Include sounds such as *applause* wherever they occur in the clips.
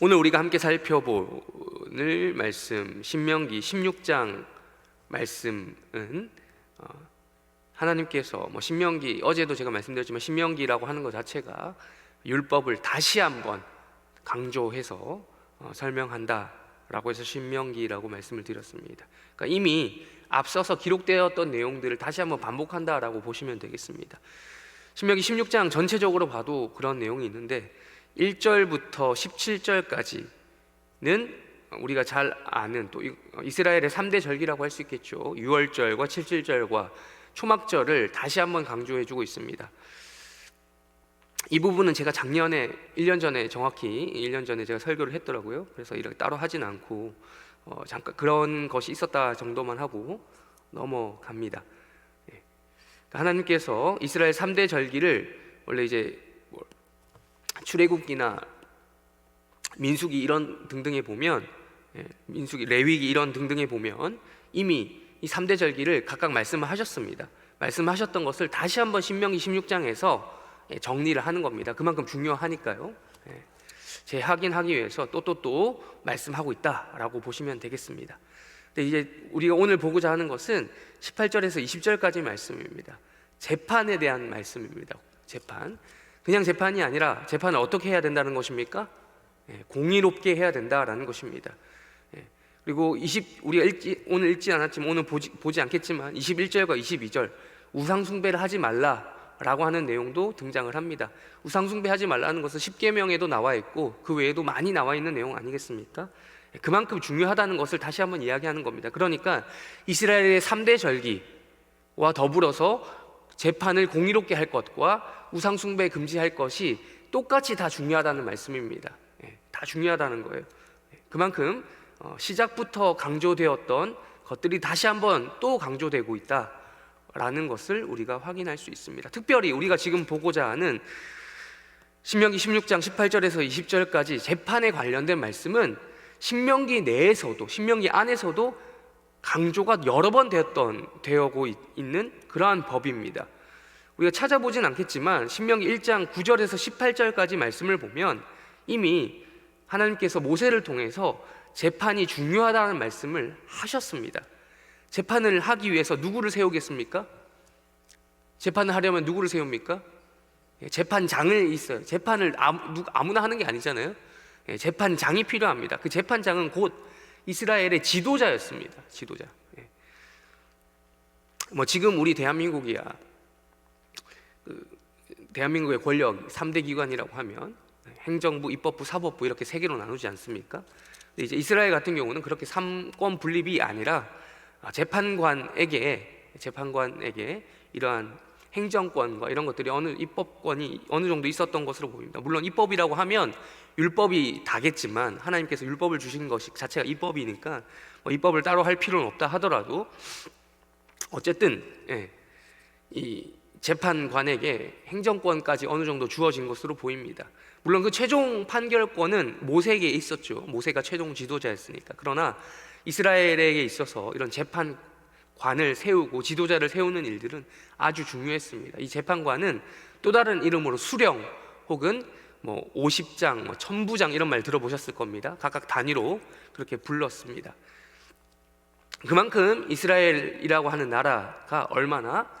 오늘 우리가 함께 살펴볼 말씀 신명기 16장 말씀은 어, 하나님께서 뭐 신명기 어제도 제가 말씀드렸지만 신명기라고 하는 것 자체가 율법을 다시 한번 강조해서 어, 설명한다라고 해서 신명기라고 말씀을 드렸습니다. 그러니까 이미 앞서서 기록되었던 내용들을 다시 한번 반복한다라고 보시면 되겠습니다. 신명기 16장 전체적으로 봐도 그런 내용이 있는데 1절부터 17절까지는 우리가 잘 아는 또 이- 이스라엘의 3대 절기라고 할 수 있겠죠. 6월절과 77절과 초막절을 다시 한번 강조해 주고 있습니다. 이 부분은 제가 작년에 1년 전에 정확히 1년 전에 제가 설교를 했더라고요. 그래서 이렇게 따로 하진 않고 어, 잠깐 그런 것이 있었다 정도만 하고 넘어갑니다. 예. 그러니까 하나님께서 이스라엘 3대 절기를 원래 이제 뭐 출애굽기나 민수기 이런 등등에 보면 예, 민수기 레위기 이런 등등에 보면 이미 이 3대 절기를 각각 말씀을 하셨습니다. 말씀하셨던 것을 다시 한번 신명기 16장에서 예, 정리를 하는 겁니다. 그만큼 중요하니까요. 예, 재확인하기 위해서 또 또 또 말씀하고 있다라고 보시면 되겠습니다. 근데 이제 우리가 오늘 보고자 하는 것은 18절에서 20절까지 말씀입니다. 재판에 대한 말씀입니다. 재판. 그냥 재판이 아니라 재판을 어떻게 해야 된다는 것입니까? 예, 공의롭게 해야 된다라는 것입니다. 예, 그리고 20 우리가 읽지 오늘 읽지 않았지만 오늘 보지, 보지 않겠지만 21절과 22절 우상 숭배를 하지 말라라고 하는 내용도 등장을 합니다. 우상 숭배하지 말라는 것은 10계명에도 나와 있고 그 외에도 많이 나와 있는 내용 아니겠습니까? 예, 그만큼 중요하다는 것을 다시 한번 이야기하는 겁니다. 그러니까 이스라엘의 3대 절기와 더불어서 재판을 공의롭게 할 것과 우상 숭배 금지할 것이 똑같이 다 중요하다는 말씀입니다. 예, 다 중요하다는 거예요. 예, 그만큼 어, 시작부터 강조되었던 것들이 다시 한번 또 강조되고 있다라는 것을 우리가 확인할 수 있습니다. 특별히 우리가 지금 보고자 하는 신명기 16장 18절에서 20절까지 재판에 관련된 말씀은 신명기 내에서도 신명기 안에서도 강조가 여러 번 되었던 되어고 있- 있는 그러한 법입니다. 우리가 찾아보진 않겠지만 신명기 1장 9절에서 18절까지 말씀을 보면 이미 하나님께서 모세를 통해서 재판이 중요하다는 말씀을 하셨습니다. 재판을 하기 위해서 누구를 세우겠습니까? 재판을 하려면 누구를 세웁니까? 예, 재판장을 있어요. 재판을 아무, 누- 아무나 하는 게 아니잖아요. 예, 재판장이 필요합니다. 그 재판장은 곧 이스라엘의 지도자였습니다. 지도자. 예. 뭐 지금 우리 대한민국이야. 그 대한민국의 권력 3대 기관이라고 하면 행정부, 입법부, 사법부 이렇게 세 개로 나누지 않습니까? 이제 이스라엘 같은 경우는 그렇게 삼권 분립이 아니라 아, 재판관에게 재판관에게 이러한 행정권과 이런 것들이 어느 입법권이 어느 정도 있었던 것으로 보입니다. 물론 입법이라고 하면 율법이 다겠지만 하나님께서 율법을 주신 것이 자체가 입법이니까 뭐 입법을 따로 할 필요는 없다 하더라도 어쨌든 예, 이 재판관에게 행정권까지 어느 정도 주어진 것으로 보입니다. 물론 그 최종 판결권은 모세에게 있었죠. 모세가 최종 지도자였으니까. 그러나 이스라엘에게 있어서 이런 재판관을 세우고 지도자를 세우는 일들은 아주 중요했습니다. 이 재판관은 또 다른 이름으로 수령 혹은 뭐 50장, 뭐 천부장 이런 말 들어보셨을 겁니다. 각각 단위로 그렇게 불렀습니다. 그만큼 이스라엘이라고 하는 나라가 얼마나 아,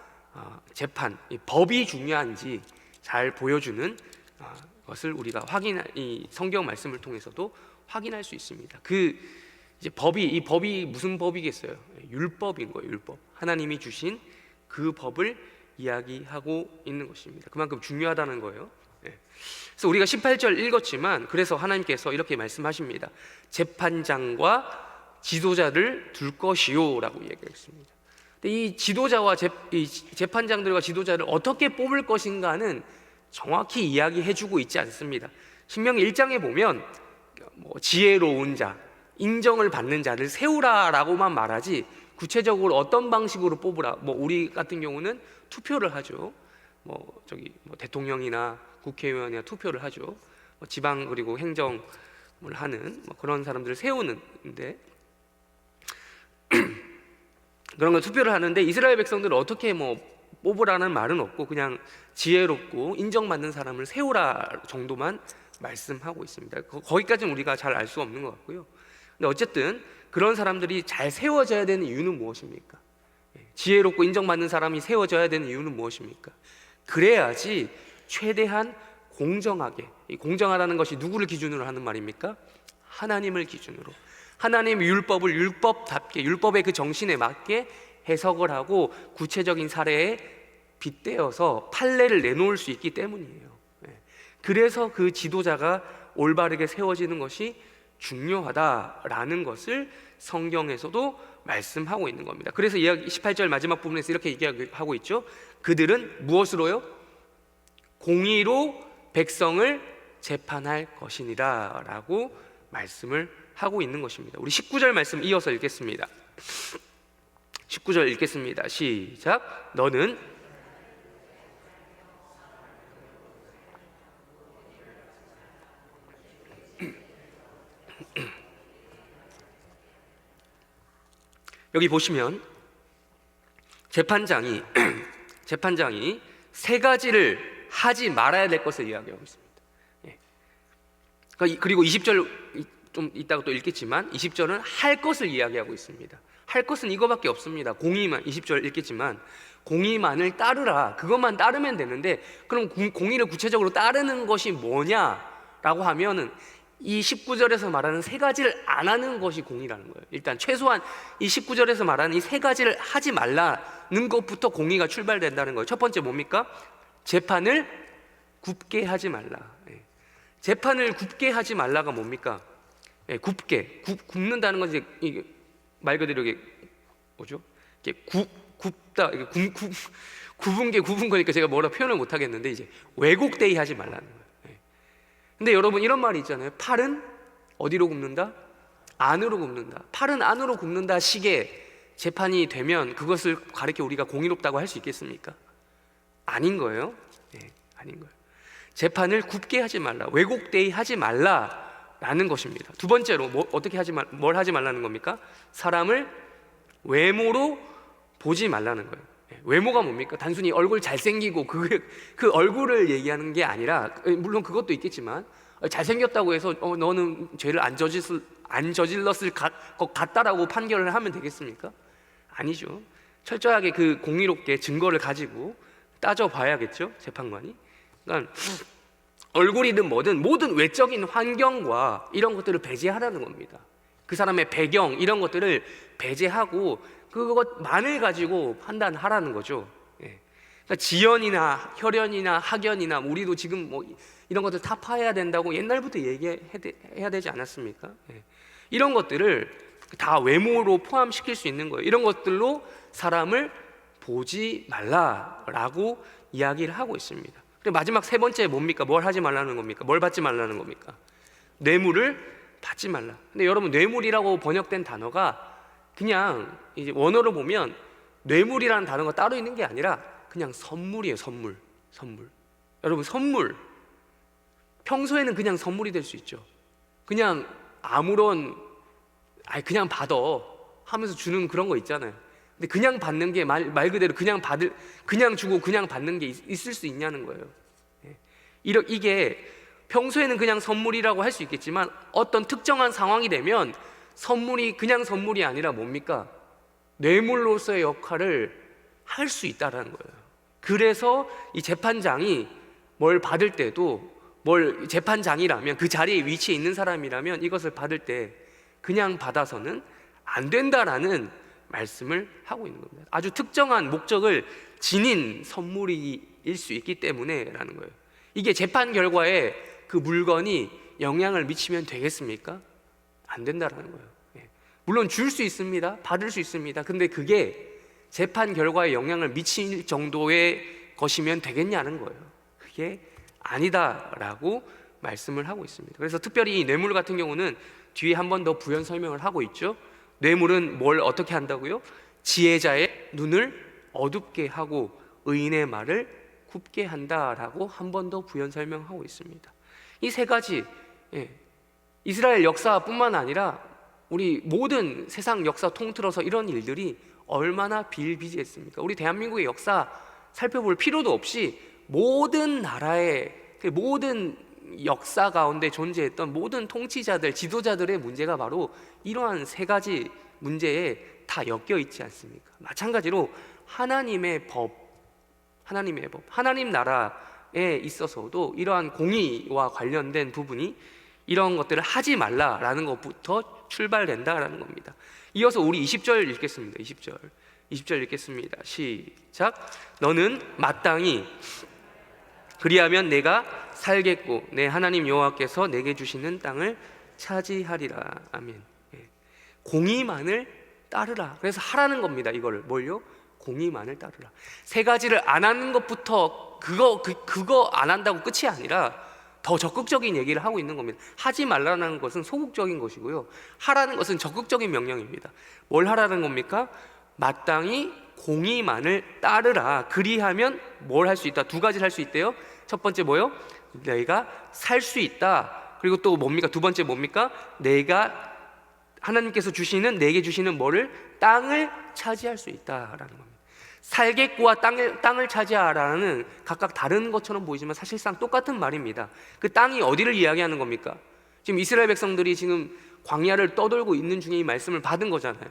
재판, 이 법이 중요한지 잘 보여주는 아, 것을 우리가 확인, 이 성경 말씀을 통해서도 확인할 수 있습니다. 그 이제 법이 이 법이 무슨 법이겠어요? 율법인 거예요. 율법. 하나님이 주신 그 법을 이야기하고 있는 것입니다. 그만큼 중요하다는 거예요. 예. 그래서 우리가 18절 읽었지만 그래서 하나님께서 이렇게 말씀하십니다. 재판장과 지도자를 둘 것이요라고 얘기했습니다. 이 지도자와 재, 이 재판장들과 지도자를 어떻게 뽑을 것인가는 정확히 이야기해주고 있지 않습니다. 신명기 1장에 보면 뭐 지혜로운 자, 인정을 받는 자를 세우라라고만 말하지 구체적으로 어떤 방식으로 뽑으라. 뭐 우리 같은 경우는 투표를 하죠. 뭐 저기 뭐 대통령이나 국회의원이나 투표를 하죠. 뭐 지방 그리고 행정을 하는 뭐 그런 사람들을 세우는데 *clears throat* 그런 걸 투표를 하는데 이스라엘 백성들은 어떻게 뭐 뽑으라는 말은 없고 그냥 지혜롭고 인정받는 사람을 세우라 정도만 말씀하고 있습니다. 거- 거기까지는 우리가 잘 알 수 없는 것 같고요. 근데 어쨌든 그런 사람들이 잘 세워져야 되는 이유는 무엇입니까? 예, 지혜롭고 인정받는 사람이 세워져야 되는 이유는 무엇입니까? 그래야지 최대한 공정하게 이 공정하다는 것이 누구를 기준으로 하는 말입니까? 하나님을 기준으로 하나님의 율법을 율법답게 율법의 그 정신에 맞게 해석을 하고 구체적인 사례에 빗대어서 판례를 내놓을 수 있기 때문이에요. 예. 그래서 그 지도자가 올바르게 세워지는 것이 중요하다라는 것을 성경에서도 말씀하고 있는 겁니다. 그래서 이야기 18절 마지막 부분에서 이렇게 얘기하고 있죠. 그들은 무엇으로요? 공의로 백성을 재판할 것이니라라고 말씀을 하고 있는 것입니다. 우리 19절 말씀 이어서 읽겠습니다. 19절 읽겠습니다. 시작. 너는 *clears throat* 여기 보시면 재판장이 *clears throat* 재판장이 세 가지를 하지 말아야 될 것을 이야기하고 있습니다. 예. 그러니까 이- 그리고 20절 이- 좀 이따가 또 읽겠지만 20절은 할 것을 이야기하고 있습니다. 할 것은 이거밖에 없습니다. 공의만 20절 읽겠지만 공의만을 따르라. 그것만 따르면 되는데 그럼 공- 공의를 구체적으로 따르는 것이 뭐냐라고 하면은 이 19절에서 말하는 세 가지를 안 하는 것이 공의라는 거예요. 일단 최소한 이 19절에서 말하는 이 세 가지를 하지 말라는 것부터 공의가 출발된다는 거예요. 첫 번째 뭡니까? 재판을 굽게 하지 말라. 예. 재판을 굽게 하지 말라가 뭡니까? 예, 굽게 굽, 굽는다는 건 이제 이게 말 그대로 이게 뭐죠? 이게 굽 굽다 이게 굽, 굽 굽은 게 굽은 거니까 제가 뭐라 표현을 못 하겠는데 이제 왜곡되이 하지 말라는 거예요. 예. 근데 여러분 이런 말이 있잖아요. 팔은 어디로 굽는다? 안으로 굽는다. 팔은 안으로 굽는다 식의 재판이 되면 그것을 가리켜 우리가 공의롭다고 할 수 있겠습니까? 아닌 거예요. 예, 아닌 거예요. 재판을 굽게 하지 말라, 왜곡되이 하지 말라 라는 것입니다. 두 번째로 뭐, 어떻게 하지 말, 뭘 하지 말라는 겁니까? 사람을 외모로 보지 말라는 거예요. 예, 외모가 뭡니까? 단순히 얼굴 잘생기고 그, 그 얼굴을 얘기하는 게 아니라 예, 물론 그것도 있겠지만 어, 잘생겼다고 해서 어, 너는 죄를 안 저질렀을 안 저질렀을 가- 것 같다라고 판결을 하면 되겠습니까? 아니죠. 철저하게 그 공의롭게 증거를 가지고 따져봐야겠죠 재판관이. 그러니까 얼굴이든 뭐든 모든 외적인 환경과 이런 것들을 배제하라는 겁니다. 그 사람의 배경 이런 것들을 배제하고 그것만을 가지고 판단하라는 거죠. 예. 그러니까 지연이나 혈연이나 학연이나 우리도 지금 뭐 이런 것들 다 파해야 된다고 옛날부터 얘기해야 되지 않았습니까? 예. 이런 것들을 다 외모로 포함시킬 수 있는 거예요. 이런 것들로 사람을 보지 말라라고 이야기를 하고 있습니다. 마지막 세 번째 뭡니까? 뭘 하지 말라는 겁니까? 뭘 받지 말라는 겁니까? 뇌물을 받지 말라. 근데 여러분 뇌물이라고 번역된 단어가 그냥 이제 원어로 보면 뇌물이라는 단어가 따로 있는 게 아니라 그냥 선물이에요, 선물. 선물. 여러분 선물. 평소에는 그냥 선물이 될 수 있죠. 그냥 아무런 아 그냥 받아 하면서 주는 그런 거 있잖아요. 근데 그냥 받는 게말말 그대로 그냥 받을 그냥 주고 그냥 받는 게 있, 있을 수 있냐는 거예요. 예. 이러, 이게 평소에는 그냥 선물이라고 할 수 있겠지만 어떤 특정한 상황이 되면 선물이 그냥 선물이 아니라 뭡니까? 뇌물로서의 역할을 할 수 있다라는 거예요. 그래서 이 재판장이 뭘 받을 때도 뭘 재판장이라면 그 자리에 위치해 있는 사람이라면 이것을 받을 때 그냥 받아서는 안 된다라는 말씀을 하고 있는 겁니다. 아주 특정한 목적을 지닌 선물일 수 있기 때문에라는 거예요. 이게 재판 결과에 그 물건이 영향을 미치면 되겠습니까? 안 된다라는 거예요. 예. 물론 줄 수 있습니다. 받을 수 있습니다. 근데 그게 재판 결과에 영향을 미칠 정도의 것이면 되겠냐는 거예요. 그게 아니다라고 말씀을 하고 있습니다. 그래서 특별히 이 뇌물 같은 경우는 뒤에 한 번 더 부연 설명을 하고 있죠. 뇌물은 뭘 어떻게 한다고요? 지혜자의 눈을 어둡게 하고 의인의 말을 굽게 한다라고 한 번 더 부연 설명하고 있습니다. 이 세 가지 예, 이스라엘 역사뿐만 아니라 우리 모든 세상 역사 통틀어서 이런 일들이 얼마나 비일비재했습니까? 우리 대한민국의 역사 살펴볼 필요도 없이 모든 나라의 그 모든 역사 가운데 존재했던 모든 통치자들, 지도자들의 문제가 바로 이러한 세 가지 문제에 다 엮여 있지 않습니까? 마찬가지로 하나님의 법, 하나님의 법, 하나님 나라에 있어서도 이러한 공의와 관련된 부분이 이런 것들을 하지 말라라는 것부터 출발된다라는 겁니다. 이어서 우리 20절 읽겠습니다. 20절. 20절 읽겠습니다. 시작. 너는 마땅히 그리하면 내가 살겠고 내 하나님 여호와께서 내게 주시는 땅을 차지하리라. 아멘. 예. 공의만을 따르라. 그래서 하라는 겁니다. 이거를 뭘요? 공의만을 따르라. 세 가지를 안 하는 것부터 그거 그, 그거 안 한다고 끝이 아니라 더 적극적인 얘기를 하고 있는 겁니다. 하지 말라는 것은 소극적인 것이고요. 하라는 것은 적극적인 명령입니다. 뭘 하라는 겁니까? 마땅히 공의만을 따르라. 그리하면 뭘 할 수 있다. 두 가지를 할 수 있대요. 첫 번째 뭐요? 내가 살 수 있다. 그리고 또 뭡니까? 두 번째 뭡니까? 내가 하나님께서 주시는 내게 주시는 뭐를 땅을 차지할 수 있다라는 겁니다. 살겠고와 땅을, 땅을 차지하라는 각각 다른 것처럼 보이지만 사실상 똑같은 말입니다. 그 땅이 어디를 이야기하는 겁니까? 지금 이스라엘 백성들이 지금 광야를 떠돌고 있는 중에 이 말씀을 받은 거잖아요.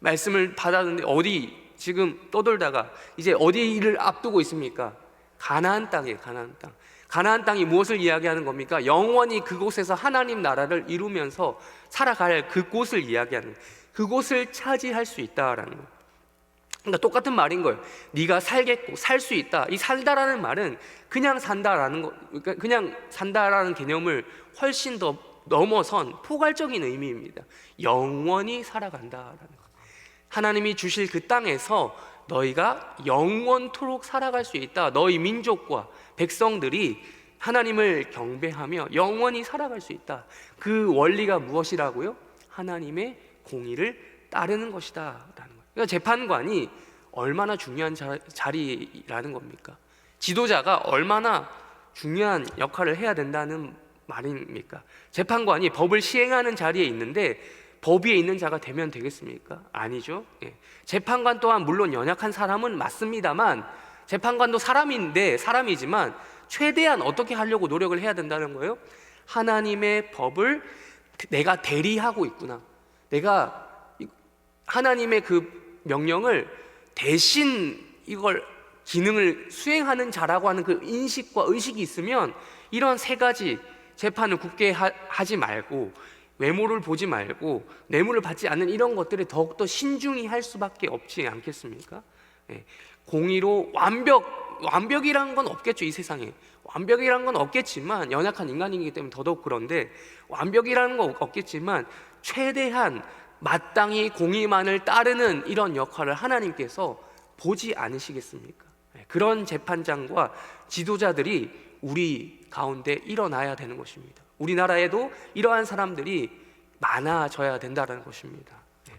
말씀을 받았는데 어디 지금 떠돌다가 이제 어디를 앞두고 있습니까? 가나안 땅이에요. 가나안 땅. 가나안 땅이 무엇을 이야기하는 겁니까? 영원히 그곳에서 하나님 나라를 이루면서 살아갈 그곳을 이야기하는 그곳을 차지할 수 있다라는 거예요. 그러니까 똑같은 말인 거예요. 네가 살겠고 살 수 있다. 이 살다라는 말은 그냥 산다라는 거, 그러니까 그냥 산다라는 개념을 훨씬 더 넘어선 포괄적인 의미입니다. 영원히 살아간다라는 거. 하나님이 주실 그 땅에서 너희가 영원토록 살아갈 수 있다. 너희 민족과 백성들이 하나님을 경배하며 영원히 살아갈 수 있다. 그 원리가 무엇이라고요? 하나님의 공의를 따르는 것이다 라는 거예요. 그러니까 재판관이 얼마나 중요한 자, 자리라는 겁니까? 지도자가 얼마나 중요한 역할을 해야 된다는 말입니까? 재판관이 법을 시행하는 자리에 있는데 법 위에 있는 자가 되면 되겠습니까? 아니죠. 예. 재판관 또한 물론 연약한 사람은 맞습니다만 재판관도 사람인데 사람이지만 최대한 어떻게 하려고 노력을 해야 된다는 거예요. 하나님의 법을 내가 대리하고 있구나. 내가 하나님의 그 명령을 대신 이걸 기능을 수행하는 자라고 하는 그 인식과 의식이 있으면 이런 세 가지 재판을 굳게 하, 하지 말고 외모를 보지 말고 뇌물을 받지 않는 이런 것들을 더욱더 신중히 할 수밖에 없지 않겠습니까? 예. 공의로 완벽 완벽이란 건 없겠죠 이 세상에 완벽이란 건 없겠지만 연약한 인간이기 때문에 더더욱 그런데 완벽이라는 건 없겠지만 최대한 마땅히 공의만을 따르는 이런 역할을 하나님께서 보지 않으시겠습니까? 예, 그런 재판장과 지도자들이 우리 가운데 일어나야 되는 것입니다. 우리나라에도 이러한 사람들이 많아져야 된다는 것입니다. 예.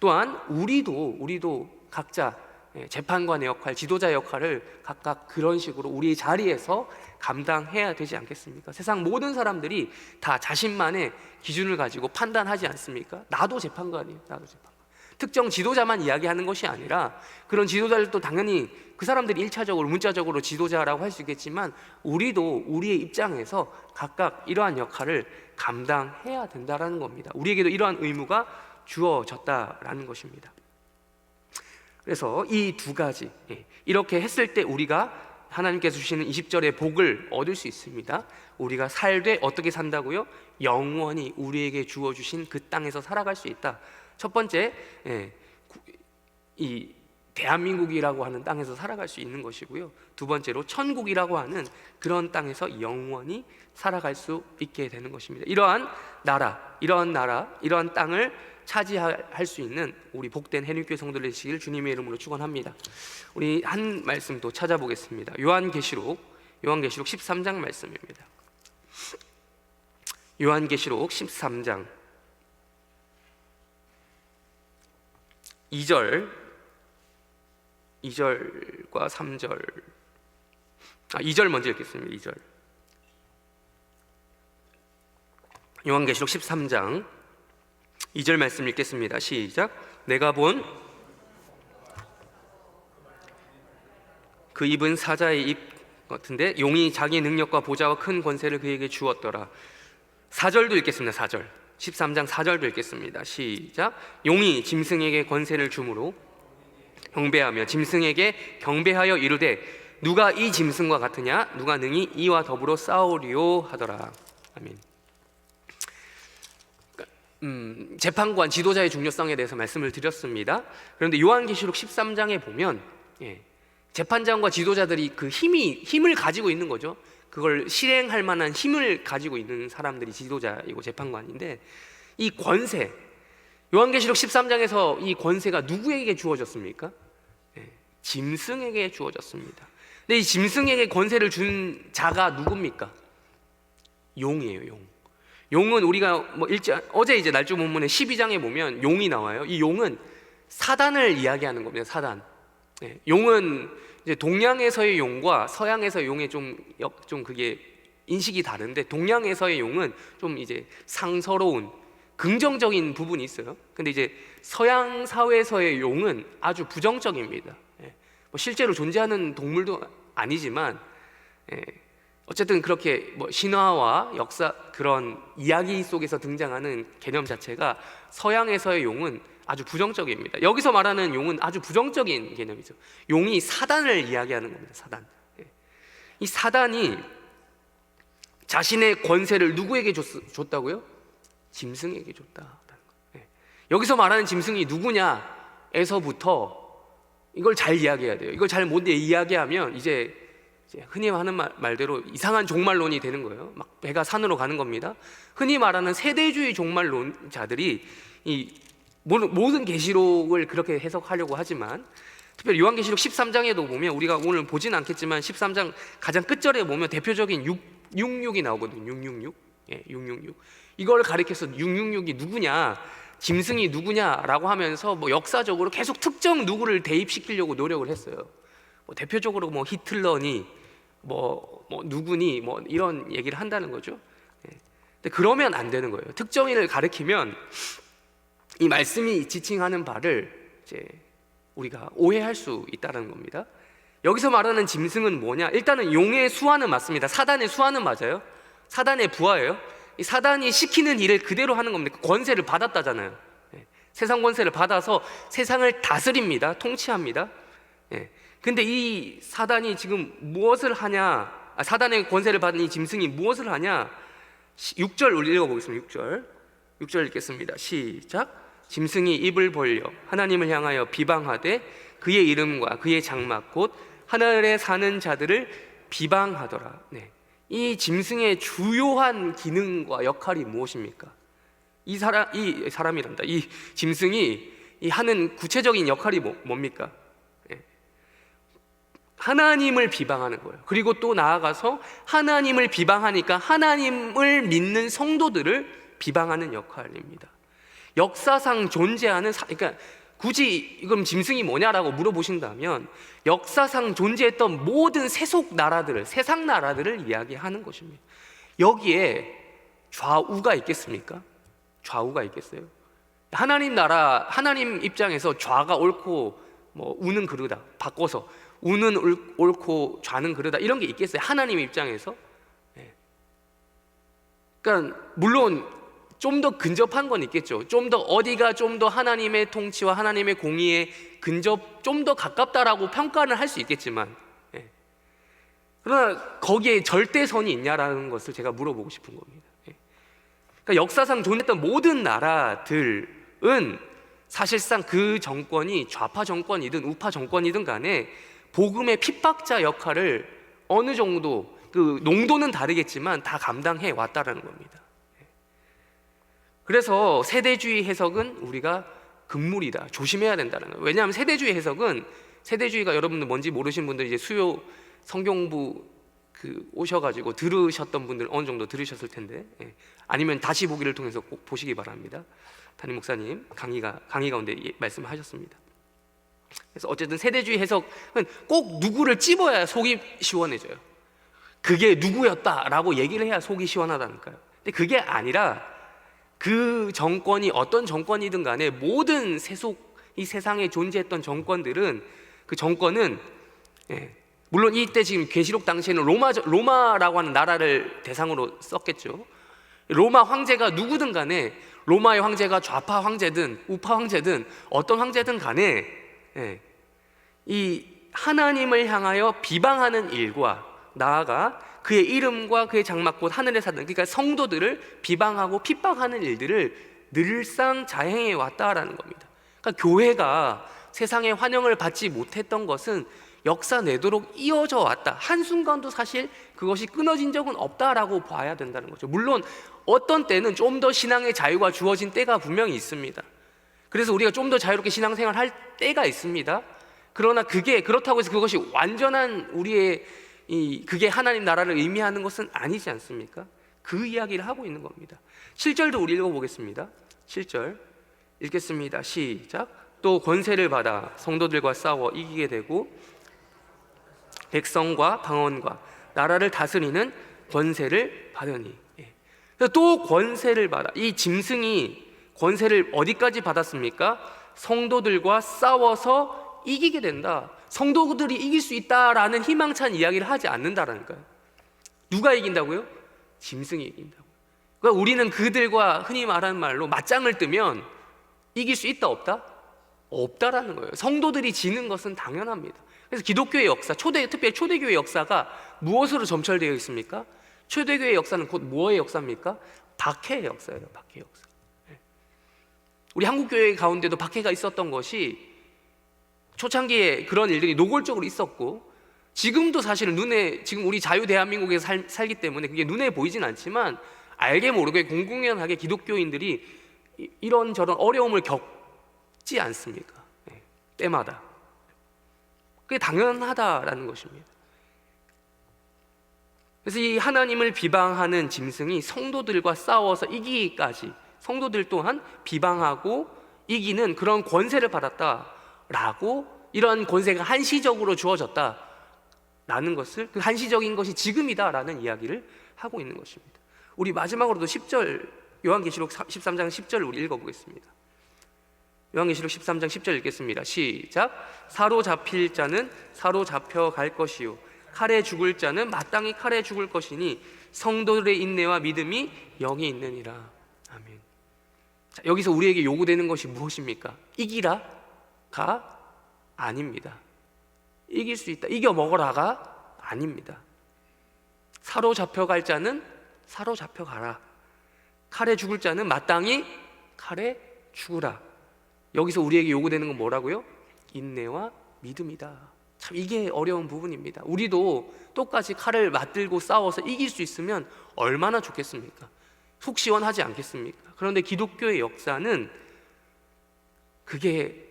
또한 우리도 우리도 각자 예, 재판관의 역할, 지도자 역할을 각각 그런 식으로 우리 자리에서 감당해야 되지 않겠습니까? 세상 모든 사람들이 다 자신만의 기준을 가지고 판단하지 않습니까? 나도 재판관이에요. 나도 재판관. 특정 지도자만 이야기하는 것이 아니라 그런 지도자들도 당연히 그 사람들이 일차적으로 문자적으로 지도자라고 할 수 있겠지만 우리도 우리의 입장에서 각각 이러한 역할을 감당해야 된다라는 겁니다. 우리에게도 이러한 의무가 주어졌다라는 것입니다. 그래서 이 두 가지 예, 이렇게 했을 때 우리가 하나님께서 주시는 20절의 복을 얻을 수 있습니다. 우리가 살되 어떻게 산다고요? 영원히 우리에게 주어 주신 그 땅에서 살아갈 수 있다. 첫 번째, 예, 이 대한민국이라고 하는 땅에서 살아갈 수 있는 것이고요. 두 번째로 천국이라고 하는 그런 땅에서 영원히 살아갈 수 있게 되는 것입니다. 이러한 나라, 이러한 나라, 이러한 땅을 차지할 수 있는 우리 복된 해림교회 성도들 되시길 주님의 이름으로 축원합니다. 우리 한 말씀 또 찾아보겠습니다. 요한계시록 요한계시록 13장 말씀입니다. 요한계시록 13장 2절 2절과 3절 아 2절 먼저 읽겠습니다. 2절 요한계시록 13장 2절 말씀 읽겠습니다. 시작. 내가 본 그 입은 사자의 입 같은데 용이 자기 능력과 보좌와 큰 권세를 그에게 주었더라. 4절도 읽겠습니다. 4절. 13장 4절도 읽겠습니다. 시작. 용이 짐승에게 권세를 주므로 경배하며 짐승에게 경배하여 이르되 누가 이 짐승과 같으냐 누가 능히 이와 더불어 싸우리요 하더라. 아멘. 음, 재판관 지도자의 중요성에 대해서 말씀을 드렸습니다. 그런데 요한계시록 13장에 보면 예, 재판장과 지도자들이 그 힘이 힘을 가지고 있는 거죠. 그걸 실행할 만한 힘을 가지고 있는 사람들이 지도자이고 재판관인데 이 권세 요한계시록 13장에서 이 권세가 누구에게 주어졌습니까? 예, 짐승에게 주어졌습니다. 근데 이 짐승에게 권세를 준 자가 누굽니까? 용이에요, 용. 용은 우리가 뭐 일자 어제 이제 날조 본문의 12장에 보면 용이 나와요. 이 용은 사단을 이야기하는 겁니다. 사단. 예, 용은 이제 동양에서의 용과 서양에서의 용의 좀, 역- 좀 그게 인식이 다른데 동양에서의 용은 좀 이제 상서로운 긍정적인 부분이 있어요. 근데 이제 서양 사회에서의 용은 아주 부정적입니다. 예, 뭐 실제로 존재하는 동물도 아니지만 예, 어쨌든 그렇게 뭐 신화와 역사 그런 이야기 속에서 등장하는 개념 자체가 서양에서의 용은 아주 부정적입니다. 여기서 말하는 용은 아주 부정적인 개념이죠. 용이 사단을 이야기하는 겁니다. 사단. 예. 이 사단이 자신의 권세를 누구에게 줬, 줬다고요? 짐승에게 줬다. 예. 여기서 말하는 짐승이 누구냐에서부터 이걸 잘 이야기해야 돼요. 이걸 잘 못 이야기하면 이제 흔히 하는 말, 말대로 이상한 종말론이 되는 거예요. 막 배가 산으로 가는 겁니다. 흔히 말하는 세대주의 종말론자들이 이 모든, 계시록을 그렇게 해석하려고 하지만 특별히 요한계시록 13장에도 보면 우리가 오늘 보진 않겠지만 13장 가장 끝절에 보면 대표적인 6, 666이 나오거든요. 666. 예, 666. 이걸 가리켜서 666이 누구냐? 짐승이 누구냐라고 하면서 뭐 역사적으로 계속 특정 누구를 대입시키려고 노력을 했어요. 뭐 대표적으로 뭐 히틀러니 뭐, 뭐 누구니 뭐 이런 얘기를 한다는 거죠. 예. 근데 그러면 안 되는 거예요. 특정인을 가리키면 이 말씀이 지칭하는 바를 이제 우리가 오해할 수 있다는 겁니다. 여기서 말하는 짐승은 뭐냐? 일단은 용의 수화는 맞습니다. 사단의 수화는 맞아요. 사단의 부하예요. 이 사단이 시키는 일을 그대로 하는 겁니다. 그 권세를 받았다잖아요. 예. 세상 권세를 받아서 세상을 다스립니다. 통치합니다. 예. 근데 이 사단이 지금 무엇을 하냐? 아, 사단의 권세를 받은 이 짐승이 무엇을 하냐? 6절 읽어보겠습니다. 6절. 6절 읽겠습니다. 시작. 짐승이 입을 벌려 하나님을 향하여 비방하되 그의 이름과 그의 장막 곧 하늘에 사는 자들을 비방하더라. 네. 이 짐승의 주요한 기능과 역할이 무엇입니까? 이 사람 이 사람이란다. 이 짐승이 이 하는 구체적인 역할이 뭐, 뭡니까? 예. 하나님을 비방하는 거예요. 그리고 또 나아가서 하나님을 비방하니까 하나님을 믿는 성도들을 비방하는 역할입니다. 역사상 존재하는 사, 그러니까 굳이 그럼 짐승이 뭐냐라고 물어보신다면 역사상 존재했던 모든 세속 나라들을 세상 나라들을 이야기하는 것입니다. 여기에 좌우가 있겠습니까? 좌우가 있겠어요? 하나님 나라 하나님 입장에서 좌가 옳고 뭐 우는 그르다 바꿔서 우는 옳- 옳고 좌는 그르다 이런 게 있겠어요? 하나님 입장에서? 예. 그러니까 물론 좀 더 근접한 건 있겠죠. 좀 더 어디가 좀 더 하나님의 통치와 하나님의 공의에 근접 좀 더 가깝다라고 평가를 할 수 있겠지만 예. 그러나 거기에 절대선이 있냐라는 것을 제가 물어보고 싶은 겁니다. 예. 그러니까 역사상 존재했던 모든 나라들은 사실상 그 정권이 좌파 정권이든 우파 정권이든 간에 복음의 핍박자 역할을 어느 정도 그 농도는 다르겠지만 다 감당해 왔다라는 겁니다. 그래서 세대주의 해석은 우리가 금물이다. 조심해야 된다는 거예요. 왜냐하면 세대주의 해석은 세대주의가 여러분들 뭔지 모르신 분들 이제 수요 성경부 그 오셔가지고 들으셨던 분들 어느 정도 들으셨을 텐데 예. 아니면 다시 보기를 통해서 꼭 보시기 바랍니다. 담임 목사님 강의가 강의 가운데 예, 말씀하셨습니다. 그래서 어쨌든 세대주의 해석은 꼭 누구를 찝어야 속이 시원해져요. 그게 누구였다라고 얘기를 해야 속이 시원하다니까요. 근데 그게 아니라 그 정권이 어떤 정권이든 간에 모든 세속 이 세상에 존재했던 정권들은 그 정권은 예, 물론 이때 지금 계시록 당시에는 로마 로마라고 하는 나라를 대상으로 썼겠죠. 로마 황제가 누구든 간에 로마의 황제가 좌파 황제든 우파 황제든 어떤 황제든 간에 예, 이 하나님을 향하여 비방하는 일과 나아가 그의 이름과 그의 장막곧 하늘에 사는 그러니까 성도들을 비방하고 핍박하는 일들을 늘상 자행해 왔다라는 겁니다. 그러니까 교회가 세상의 환영을 받지 못했던 것은 역사 내도록 이어져 왔다. 한순간도 사실 그것이 끊어진 적은 없다라고 봐야 된다는 거죠. 물론 어떤 때는 좀 더 신앙의 자유가 주어진 때가 분명히 있습니다. 그래서 우리가 좀 더 자유롭게 신앙생활 할 때가 있습니다. 그러나 그게 그렇다고 해서 그것이 완전한 우리의 이 그게 하나님 나라를 의미하는 것은 아니지 않습니까? 그 이야기를 하고 있는 겁니다. 7절도 우리 읽어 보겠습니다. 7절 읽겠습니다. 시작. 또 권세를 받아 성도들과 싸워 이기게 되고 백성과 방언과 나라를 다스리는 권세를 받으니 예. 또 권세를 받아 이 짐승이 권세를 어디까지 받았습니까? 성도들과 싸워서 이기게 된다. 성도들이 이길 수 있다라는 희망찬 이야기를 하지 않는다라니까요. 누가 이긴다고요? 짐승이 이긴다고. 그러니까 우리는 그들과 흔히 말하는 말로 맞짱을 뜨면 이길 수 있다 없다? 없다라는 거예요. 성도들이 지는 것은 당연합니다. 그래서 기독교의 역사, 초대 특별히 초대교회 역사가 무엇으로 점철되어 있습니까? 초대교회 역사는 곧 무엇의 역사입니까? 박해의 역사예요. 박해 역사. 예. 우리 한국 교회 가운데도 박해가 있었던 것이 초창기에 그런 일들이 노골적으로 있었고 지금도 사실은 눈에 지금 우리 자유 대한민국에서 살, 살기 때문에 그게 눈에 보이진 않지만 알게 모르게 공공연하게 기독교인들이 이- 이런 저런 어려움을 겪지 않습니까? 예, 때마다 그게 당연하다라는 것입니다. 그래서 이 하나님을 비방하는 짐승이 성도들과 싸워서 이기기까지 성도들 또한 비방하고 이기는 그런 권세를 받았다 라고 이런 권세가 한시적으로 주어졌다 라는 것을 그 한시적인 것이 지금이다라는 이야기를 하고 있는 것입니다. 우리 마지막으로도 10절 요한계시록 13장 10절을 우리 읽어 보겠습니다. 요한계시록 13장 10절 읽겠습니다. 시작. 사로잡힐 자는 사로잡혀 갈 것이요 칼에 죽을 자는 마땅히 칼에 죽을 것이니 성도들의 인내와 믿음이 영이 있느니라. 아멘. 자, 여기서 우리에게 요구되는 것이 무엇입니까? 이기라 가 아닙니다. 이길 수 있다. 이겨 먹어라가 아닙니다. 사로잡혀 갈 자는 사로잡혀 가라. 칼에 죽을 자는 마땅히 칼에 죽으라. 여기서 우리에게 요구되는 건 뭐라고요? 인내와 믿음이다. 참 이게 어려운 부분입니다. 우리도 똑같이 칼을 맞들고 싸워서 이길 수 있으면 얼마나 좋겠습니까? 속 시원하지 않겠습니까? 그런데 기독교의 역사는 그게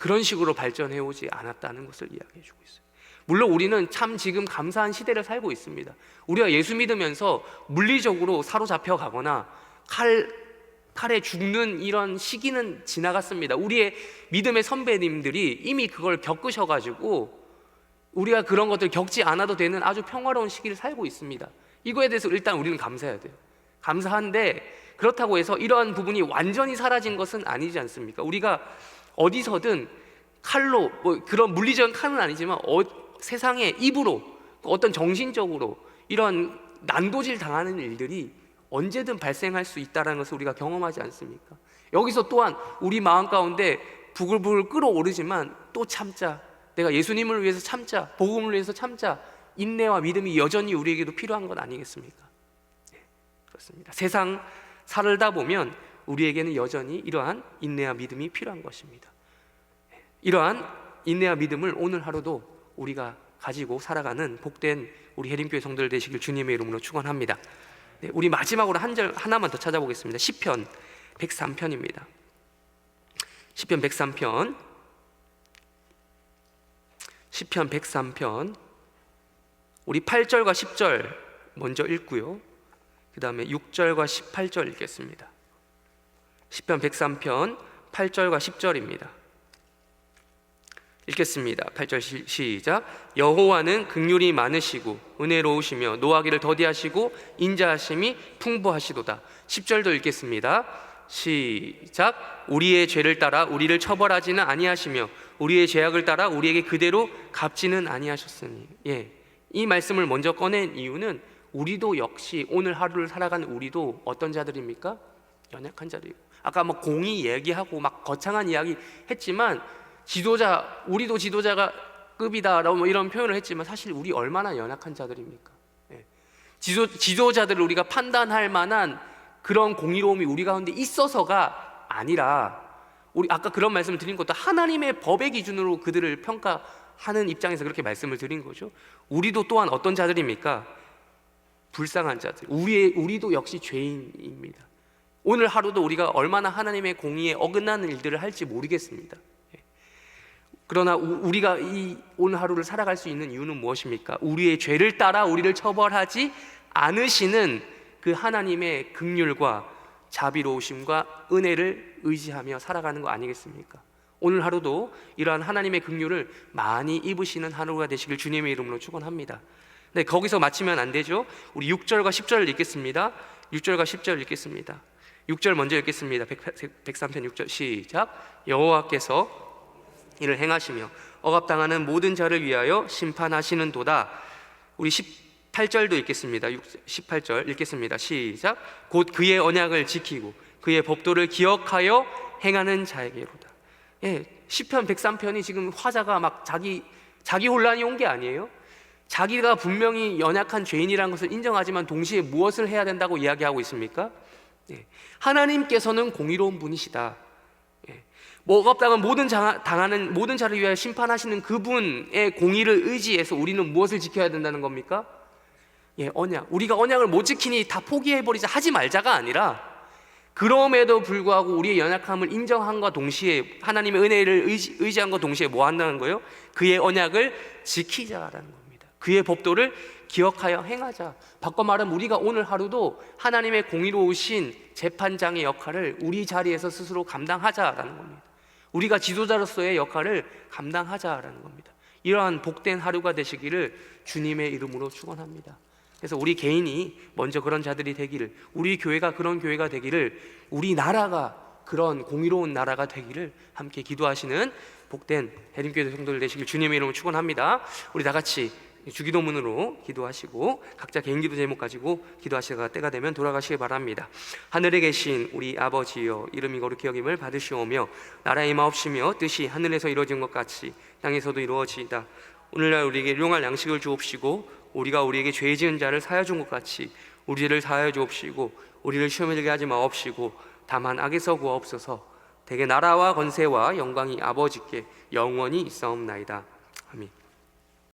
그런 식으로 발전해 오지 않았다는 것을 이야기해 주고 있어요. 물론 우리는 참 지금 감사한 시대를 살고 있습니다. 우리가 예수 믿으면서 물리적으로 사로잡혀 가거나 칼 칼에 죽는 이런 시기는 지나갔습니다. 우리의 믿음의 선배님들이 이미 그걸 겪으셔 가지고 우리가 그런 것들 겪지 않아도 되는 아주 평화로운 시기를 살고 있습니다. 이거에 대해서 일단 우리는 감사해야 돼요. 감사한데 그렇다고 해서 이러한 부분이 완전히 사라진 것은 아니지 않습니까? 우리가 어디서든 칼로 뭐 그런 물리적인 칼은 아니지만 어, 세상의 입으로 어떤 정신적으로 이런 난도질 당하는 일들이 언제든 발생할 수 있다는 것을 우리가 경험하지 않습니까? 여기서 또한 우리 마음 가운데 부글부글 끓어오르지만 또 참자. 내가 예수님을 위해서 참자. 복음을 위해서 참자. 인내와 믿음이 여전히 우리에게도 필요한 것 아니겠습니까? 네, 그렇습니다. 세상 살다 보면 우리에게는 여전히 이러한 인내와 믿음이 필요한 것입니다. 네, 이러한 인내와 믿음을 오늘 하루도 우리가 가지고 살아가는 복된 우리 해림교회 성도들 되시길 주님의 이름으로 축원합니다. 네, 우리 마지막으로 한 절 하나만 더 찾아보겠습니다. 시편 103편입니다. 시편 103편. 시편 103편. 우리 8절과 10절 먼저 읽고요. 그다음에 6절과 18절 읽겠습니다. 시편 103편 8절과 10절입니다. 읽겠습니다. 8절 시, 시작. 여호와는 극률이 많으시고 은혜로우시며 노하기를 더디하시고 인자하심이 풍부하시도다. 10절도 읽겠습니다. 시작. 우리의 죄를 따라 우리를 처벌하지는 아니하시며 우리의 죄악을 따라 우리에게 그대로 갚지는 아니하셨으니. 예. 이 말씀을 먼저 꺼낸 이유는 우리도 역시 오늘 하루를 살아가는 우리도 어떤 자들입니까? 연약한 자들이고. 아까 뭐 공의 얘기하고 막 거창한 이야기 했지만 지도자 우리도 지도자가 급이다라고 뭐 이런 표현을 했지만 사실 우리 얼마나 연약한 자들입니까? 예. 지도 지도자들을 우리가 판단할 만한 그런 공의로움이 우리 가운데 있어서가 아니라 우리 아까 그런 말씀을 드린 것도 하나님의 법의 기준으로 그들을 평가하는 입장에서 그렇게 말씀을 드린 거죠. 우리도 또한 어떤 자들입니까? 불쌍한 자들. 우리 우리도 역시 죄인입니다. 오늘 하루도 우리가 얼마나 하나님의 공의에 어긋나는 일들을 할지 모르겠습니다. 예. 그러나 우- 우리가 이 오늘 하루를 살아갈 수 있는 이유는 무엇입니까? 우리의 죄를 따라 우리를 처벌하지 않으시는 그 하나님의 긍휼과 자비로우심과 은혜를 의지하며 살아가는 거 아니겠습니까? 오늘 하루도 이러한 하나님의 긍휼을 많이 입으시는 하루가 되시길 주님의 이름으로 축원합니다. 네, 거기서 마치면 안 되죠. 우리 6절과 10절을 읽겠습니다. 6절과 10절 읽겠습니다. 6절 먼저 읽겠습니다. 103편 6절 시작. 여호와께서 이를 행하시며 억압당하는 모든 자를 위하여 심판하시는 도다. 우리 18절도 읽겠습니다. 18절 읽겠습니다. 시작. 곧 그의 언약을 지키고 그의 법도를 기억하여 행하는 자에게로다. 예, 시편 103편이 지금 화자가 막 자기 자기 혼란이 온 게 아니에요. 자기가 분명히 연약한 죄인이라는 것을 인정하지만 동시에 무엇을 해야 된다고 이야기하고 있습니까? 예, 하나님께서는 공의로운 분이시다. 예, 뭐 억압당한 모든 자, 당하는 모든 자를 위하여 심판하시는 그분의 공의를 의지해서 우리는 무엇을 지켜야 된다는 겁니까? 예, 언약. 우리가 언약을 못 지키니 다 포기해 버리자 하지 말자가 아니라 그럼에도 불구하고 우리의 연약함을 인정함과 동시에 하나님의 은혜를 의지, 의지함과 동시에 뭐 한다는 거예요? 그의 언약을 지키자라는 겁니다. 그의 법도를 기억하여 행하자. 바꿔 말하면 우리가 오늘 하루도 하나님의 공의로우신 재판장의 역할을 우리 자리에서 스스로 감당하자라는 겁니다. 우리가 지도자로서의 역할을 감당하자라는 겁니다. 이러한 복된 하루가 되시기를 주님의 이름으로 축원합니다. 그래서 우리 개인이 먼저 그런 자들이 되기를, 우리 교회가 그런 교회가 되기를, 우리 나라가 그런 공의로운 나라가 되기를 함께 기도하시는 복된 대림교회 성도들 되시길 주님의 이름으로 축원합니다. 우리 다 같이 주기도문으로 기도하시고 각자 개인 기도 제목 가지고 기도하시다가 때가 되면 돌아가시기 바랍니다. 하늘에 계신 우리 아버지여 이름이 거룩히 여김을 받으시오며 나라의 임하옵시며 뜻이 하늘에서 이루어진 것 같이 땅에서도 이루어지이다. 오늘날 우리에게 일용할 양식을 주옵시고 우리가 우리에게 죄 지은 자를 사하여 준 것 같이 우리를 사하여 주옵시고 우리를 시험에 들게 하지 마옵시고 다만 악에서 구하옵소서 대개 나라와 건세와 영광이 아버지께 영원히 있사옵나이다. 아멘.